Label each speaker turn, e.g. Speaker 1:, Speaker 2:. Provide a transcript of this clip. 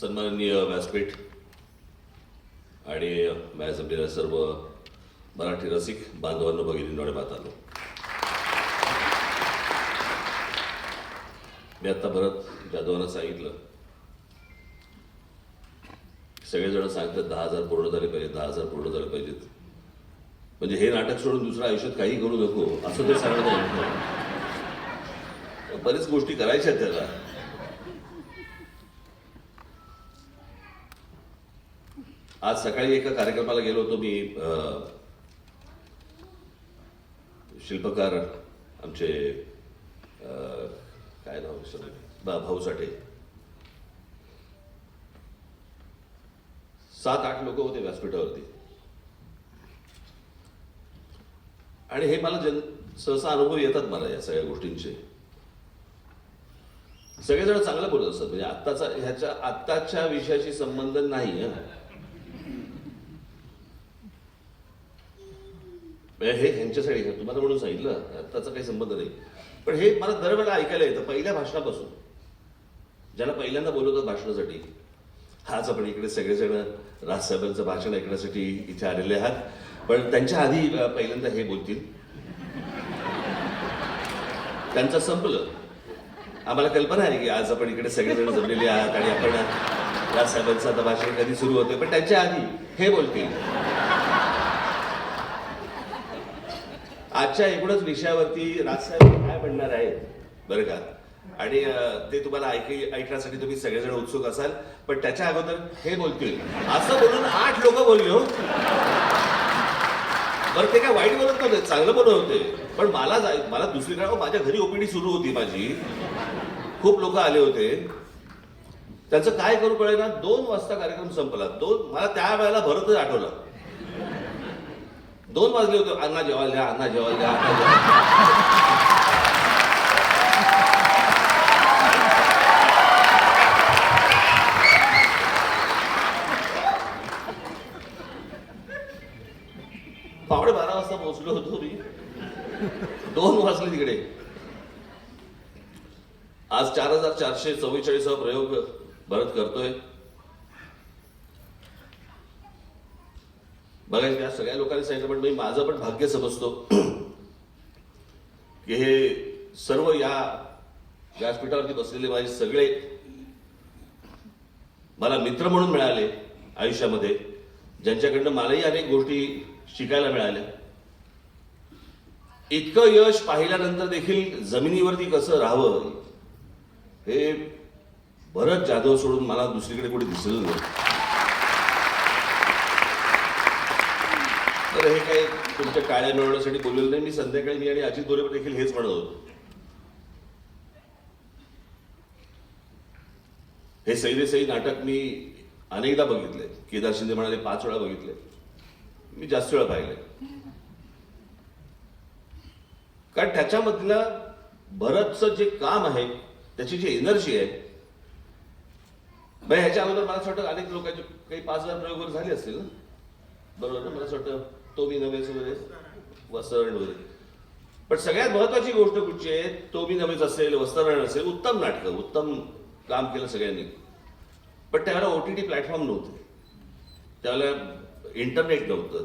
Speaker 1: सन्माननीय व्यासपीठ आणि माझ्या जमलेल्या सर्व मराठी रसिक बांधवांना भगिनींनो आणि मातांनो. मी आत्ता भरत जाधवांना सांगितलं सगळेजण सांगतात दहा हजार पूर्ण झाले पाहिजेत दहा हजार पूर्ण झाले पाहिजेत. म्हणजे हे नाटक सोडून दुसरं आयुष्यात काही करू नको असं ते सांगत नाही बरेच गोष्टी करायच्या आहेत त्याला. आज सकाळी एका कार्यक्रमाला गेलो होतो मी शिल्पकार आमचे काय नाव विसरले भाऊ साठे. सात आठ लोक होते व्यासपीठावरती. आणि हे मला जन सहसा अनुभव येतात मला या सगळ्या गोष्टींचे. सगळेजण चांगलं बोलत असतात. म्हणजे आत्ताचा ह्याच्या आत्ताच्या विषयाशी संबंध नाही हे ह्यांच्यासाठी तुम्हाला म्हणून सांगितलं आत्ताचा काही संबंध नाही. पण हे मला दरवेळेला ऐकायला येतं पहिल्या भाषणापासून. ज्याला पहिल्यांदा बोलवतात भाषणासाठी. आज आपण इकडे सगळेजण राजसाहेबांचं भाषण ऐकण्यासाठी इथे आलेले आहात. पण त्यांच्या आधी पहिल्यांदा हे बोलतील. त्यांचं संपलं. आम्हाला कल्पना आहे की आज आपण इकडे सगळेजण जमलेले आहात आणि आपण राजसाहेबांचं आता भाषण कधी सुरू होते पण त्यांच्या आधी हे बोलतील. आजच्या एकूणच विषयावरती राजसाहेब काय म्हणणार आहेत? बरं का? आणि ते तुम्हाला ऐक ऐकण्यासाठी तुम्ही सगळेजण उत्सुक असाल पण त्याच्या अगोदर हे बोलतील. असं बोलून आठ लोक बोलले हो. बरं ते काय वाईट बोलत नव्हते चांगलं बोलत होते. पण मला जाय मला दुसरीकडे अहो, माझ्या घरी ओपीडी सुरू होती माझी. खूप लोक आले होते. त्यांचं काय करू कळेना? दोन वाजता कार्यक्रम संपला. दोन मला त्या वेळेला भरतच आठवलं. दोन वाजले होते अन्ना जेवायला द्या अन्ना जेवायला द्या अन्ना जेवायला पावणे बारा वाजता पोहोचलो होतो मी. दोन वाजले तिकडे. आज चार हजार चारशे चव्वेचाळीस प्रयोग भरत करतोय. बघायचं या सगळ्या लोकांनी सांगितलं पण मी माझं पण भाग्य समजतो की हे सर्व या व्यासपीठावरती बसलेले माझे सगळे मला मित्र म्हणून मिळाले आयुष्यामध्ये ज्यांच्याकडनं मलाही अनेक गोष्टी शिकायला मिळाल्या. इतकं यश पाहिल्यानंतर देखील जमिनीवरती कसं राहावं हे भरत जाधव सोडून मला दुसरीकडे कुठे दिसलं नाही. तर हे काही तुमच्या काळ्या मिळवण्यासाठी बोललेलं नाही. मी संध्याकाळी मी आणि अजित बोरेवर देखील हेच म्हणत होतो. हे सैदे सई नाटक मी अनेकदा बघितले. केदार शिंदे म्हणाले पाच वेळा बघितले. मी जास्त वेळा पाहिले. कारण त्याच्यामधलं भरतचं जे काम आहे त्याची जी एनर्जी आहे ह्याच्या अगोदर मला असं वाटतं अनेक लोकांचे काही पाच हजार प्रयोग वगैरे झाले असतील ना? बरोबर ना? मला असं वाटतं तो मी नव्हेच वगैरे वसरण वगैरे पण सगळ्यात महत्वाची गोष्ट कुठची आहे तो मी नव्हेच असेल वस्त्रण असेल उत्तम नाटकं उत्तम काम केलं सगळ्यांनी. पण त्यावेळेला ओ टी टी प्लॅटफॉर्म नव्हते. त्यावेळेला इंटरनेट नव्हतं.